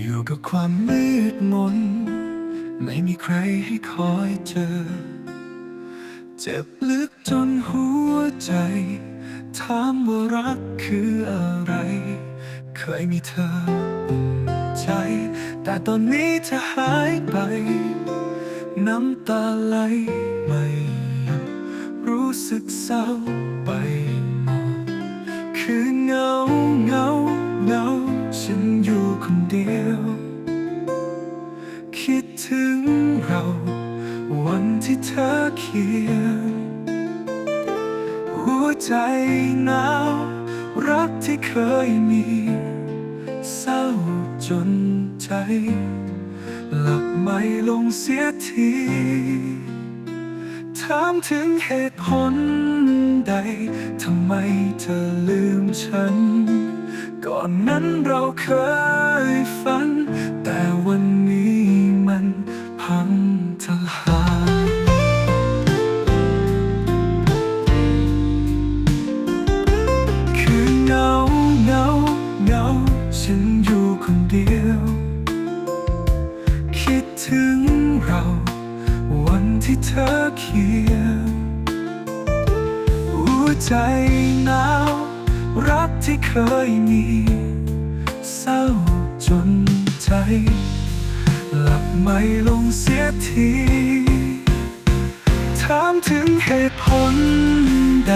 อยู่กับความมืดมน ไม่มีใครให้คอยเจอ เจ็บลึกจนหัวใจ ถามว่ารักคืออะไร เคยมีเธอ ใจ แต่ตอนนี้เธอหายไป น้ำตาไหลไม่ รู้สึกเศร้า เราวันที่เธอเขียน หัวใจหนาวรักที่เคยมี เศร้าจนใจ หลับไม่ลงเสียทีถามถึงเหตุผลใด ทำไมเธอลืมฉัน ก่อนนั้นเราเคยฝัน แต่วันนี้มัน ที่เธอเขียน หัวใจหนาว รักที่เคยมี เศร้าจนใจ หลับไม่ลงเสียที ถามถึงเหตุผลใด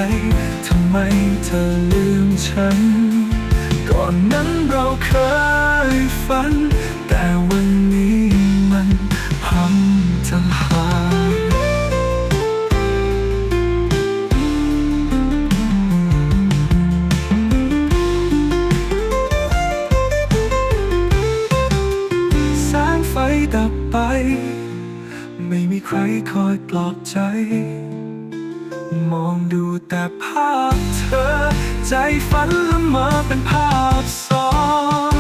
ทำไมเธอลืมฉัน ก่อนนั้นเราเคยฝัน ไม่มีใครคอยปลอบใจ มองดูแต่ภาพเธอ ใจฝันละเมอเป็นภาพซ้อน